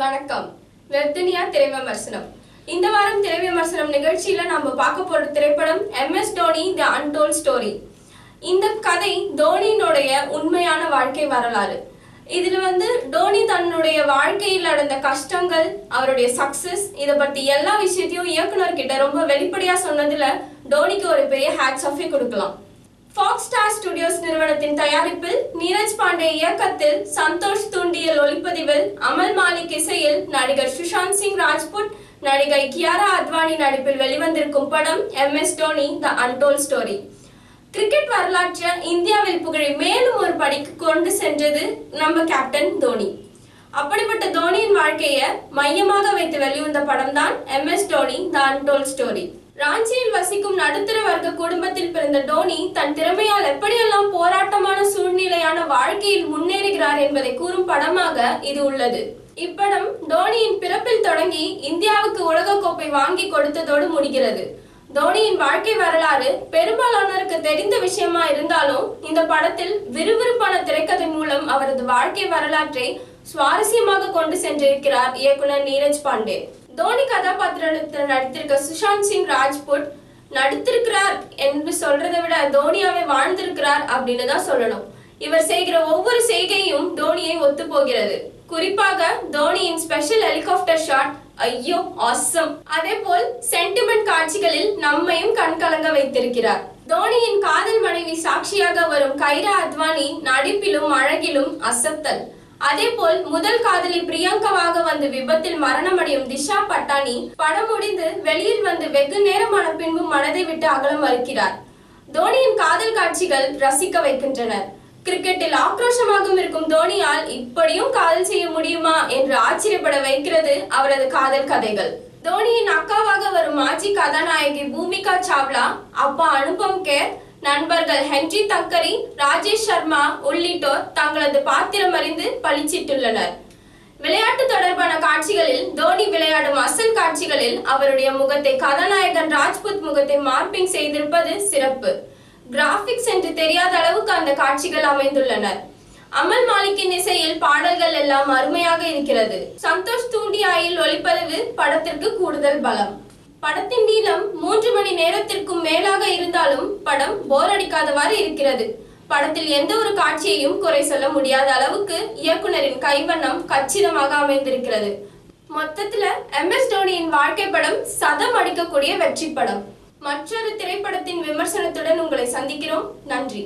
வணக்கம். வெர்தினியா திரை விமர்சனம் இந்த வாரம் திரை விமர்சனம் நிகழ்ச்சியில நம்ம பார்க்க போற திரைப்படம் M S Dhoni the untold story. இந்த கதை தோனியினுடைய உண்மையான வாழ்க்கை வரலாறு. இதுல வந்து டோனி தன்னுடைய வாழ்க்கையில் நடந்த கஷ்டங்கள் அவருடைய சக்சஸ் இதை பத்தி எல்லா விஷயத்தையும் இயக்குனர் கிட்ட ரொம்ப வெளிப்படையா சொன்னதுல டோனிக்கு ஒரு பெரிய ஹேட்ஸ் ஆஃபே கொடுக்கலாம். ஃபாக்ஸ் ஸ்டார் ஸ்டுடியோஸ் நிறுவனத்தின் தயாரிப்பில் நீரஜ் பாண்டே இயக்கத்தில் சந்தோஷ் தூண்டியல் ஒளிப்பதிவில் அமல் மாலிக் இசையில் நடிகர் சுஷாந்த் சிங் ராஜ்புட் நடிகை கியாரா அத்வானி நடிப்பில் வெளிவந்திருக்கும் படம் M S Dhoni the untold story. Cricket வரலாற்று இந்தியாவில் புகழை மேலும் ஒரு படிக்கு கொண்டு சென்றது நம்ம கேப்டன் தோனி. அப்படிப்பட்ட தோனியின் வாழ்க்கையை மையமாக வைத்து வெளிவந்த படம் தான் M S Dhoni the untold story. ராஞ்சியில் வசிக்கும் நடுத்தர வர்க்க குடும்பத்தில் பிறந்த டோனி தன் திறமையால் எப்படியெல்லாம் போராட்டமான வாழ்க்கையில் முன்னேறுகிறார் என்பதை கூறும் படமாக இது உள்ளது. இப்படம் தோனியின் பிறப்பில் தொடங்கி இந்தியாவுக்கு உலகக்கோப்பை வாங்கி கொடுத்ததோடு முடிகிறது. தோனியின் வாழ்க்கை வரலாறு பெரும்பாலானோருக்கு தெரிந்த விஷயமா இருந்தாலும் இந்த படத்தில் விறுவிறுப்பான திரைக்கதை மூலம் அவரது வாழ்க்கை வரலாற்றை சுவாரஸ்யமாக கொண்டு சென்றிருக்கிறார் இயக்குனர் நீரஜ் பாண்டே. தோனி கதாபாத்திரத்தில் நடித்திருக்க சுஷாந்த் சிங் ராஜ்புட் நடித்திருக்கிறார் என்று சொல்றதை விட தோனியாவே வாழ்ந்திருக்கிறார் அப்படின்னு தான் சொல்லணும். இவர் செய்கிற ஒவ்வொரு செய்கையும் தோனியை ஒத்து போகிறது குறிப்பாக தோனியின் ஸ்பெஷல் ஹெலிகாப்டர் ஷாட் ஐயோ ஆசம் அதே போல் சென்டிமெண்ட் காட்சிகளில் நம்மையும் கண்கலங்க வைத்திருக்கிறார். தோனியின் காதல் மனைவி சாட்சியாக வரும் கைரா அத்வானி நடிப்பிலும் அழகிலும் அசத்தல். அதே போல் முதல் காதலி பிரியங்காவாக வந்து விபத்தில் மரணமடையும் திஷா பட்டானி படம் முடிந்து வெளியில் வந்து வெகு நேரமான பின்பு மனதை விட்டு அகலம் மறுக்கிறார். தோனியின் காதல் காட்சிகள் ரசிக்க வைக்கின்றனர். கிரிக்கெட்டில் ஆக்ரோஷமாகவும் இருக்கும் தோனியால் இப்படியும் காதல் செய்ய முடியுமா என்று ஆச்சரியப்பட வைக்கிறது அவரது காதல் கதைகள். தோனியின் அக்காவாக வரும் மாஜி கதாநாயகி பூமிகா சாவ்லா அப்பா அனுபம் கேர் நண்பர்கள் ஹென்றி தக்கரி ராஜேஷ் சர்மா உள்ளிட்டோர் தங்களது பாத்திரம் அறிந்து பளிச்சிட்டுள்ளனர். விளையாட்டு தொடர்பான காட்சிகளில் தோனி விளையாடும் அசல் காட்சிகளில் அவருடைய முகத்தை கதாநாயகன் ராஜ்புத் முகத்தை மார்பிங் செய்திருப்பது சிறப்பு. கிராபிக்ஸ் என்று தெரியாத அளவுக்கு அந்த காட்சிகள் அமைந்துள்ளன. அமல் மாலிக்கின் இசையில் பாடல்கள் எல்லாம் அருமையாக இருக்கிறது. சந்தோஷ் தூண்டியாயில் ஒளிப்பதிவு படத்திற்கு கூடுதல் பலம். படத்தின் நீளம் மூன்று மணி நேரத்திற்கும் மேலாக இருந்தாலும் படம் போர் அடிக்காதவாறு இருக்கிறது. படத்தில் எந்த ஒரு காட்சியையும் குறை சொல்ல முடியாத அளவுக்கு இயக்குனரின் கைவண்ணம் கச்சிதமாக அமைந்திருக்கிறது. மொத்தத்துல எம் எஸ் தோனியின் வாழ்க்கை படம் சதம் அடிக்கக்கூடிய வெற்றி படம். மற்றொரு திரைப்படத்தின் விமர்சனத்துடன் உங்களை சந்திக்கிறோம். நன்றி.